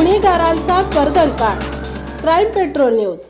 गुन्हेगारांचा कर्दनकाळ crime patrol news.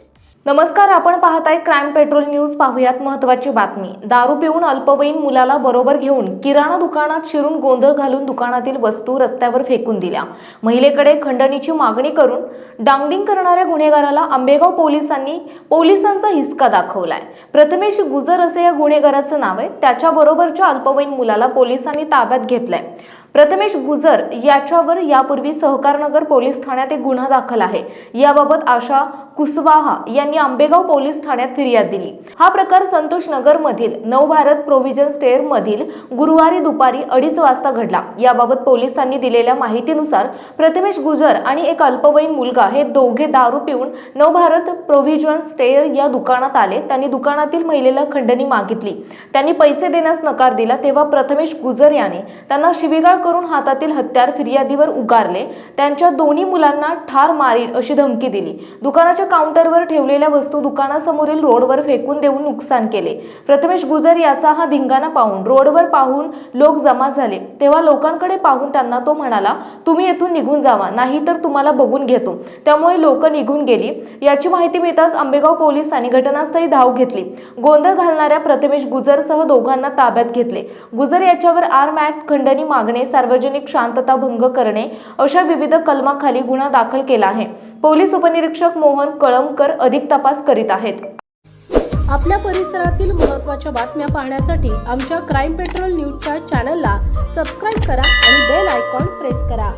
नमस्कार आपण पाहताय क्राईम पेट्रोल न्यूज. पाहूयात महत्वाची बातमी. दारू पिऊन अल्पवयीन मुलाला बरोबर घेऊन किराणा दुकानात शिरून गोंधळ घालून दुकानातील वस्तू रस्त्यावर फेकून दिल्या. महिलेकडे खंडणीची मागणी करून डांगडिंग करणाऱ्या गुन्हेगाराला आंबेगाव पोलिसांनी पोलिसांचा हिसका दाखवलाय. प्रथमेश गुजर असे या गुन्हेगाराचं नाव आहे. त्याच्याबरोबरच्या अल्पवयीन मुलाला पोलिसांनी ताब्यात घेतलंय. प्रथमेश गुजर याच्यावर यापूर्वी सहकारनगर पोलीस ठाण्यात एक गुन्हा दाखल आहे. याबाबत आशा कुसवाहा यांनी आंबेगाव पोलीस ठाण्यात फिर्याद दिली. हा प्रकार संतोष नगर मधील नवभारत प्रोव्हिजन स्टेअर मधील गुरुवारी दुपारी अडीच वाजता घडला. याबाबत पोलिसांनी दिलेल्या माहितीनुसार प्रथमेश गुजर आणि एक अल्पवयीन मुलगा हे दोघे दारू पिऊन नवभारत प्रोव्हिजन स्टेअर या दुकानात आले. त्यांनी दुकानातील महिलेला खंडणी मागितली. त्यांनी पैसे देण्यास नकार दिला. तेव्हा प्रथमेश गुजर याने त्यांना शिवीगाळ करून हातातील हत्यार फिर्यादीवर उगारले. त्यांच्या दोन्ही मुलांना ठार मारील अशी धमकी दिली. दुकानाच्या काउंटरवर ठेवलेल्या वस्तू दुकानासमोरील रोडवर फेकून देऊन नुकसान केले. प्रथमेश गुजर याचा हा धिंगाणा पाहून रोडवर पाहून लोक जमा झाले. तेव्हा लोकांकडे पाहून त्यांना तो म्हणाला तुम्ही येथून निघून जावा नाही तर तुम्हाला बघून घेतो. त्यामुळे लोक निघून गेली. याची माहिती मिळताच आंबेगाव पोलिसांनी घटनास्थळी धाव घेतली. गोंधळ घालणाऱ्या प्रथमेश गुजरसह दोघांना ताब्यात घेतले. गुजर याच्यावर आर मॅट खंडणी मागणे सार्वजनिक शांतता भंग करणे अशा विविध कलमाखाली गुन्हा दाखल केला आहे. पोलीस उपनिरीक्षक मोहन कळमकर अधिक तपास करीत आहेत. आपल्या परिसरातील महत्त्वाच्या बातम्या पाहण्यासाठी आमच्या क्राईम पेट्रोल न्यूजच्या चॅनलला सबस्क्राईब करा आणि बेल आयकॉन प्रेस करा.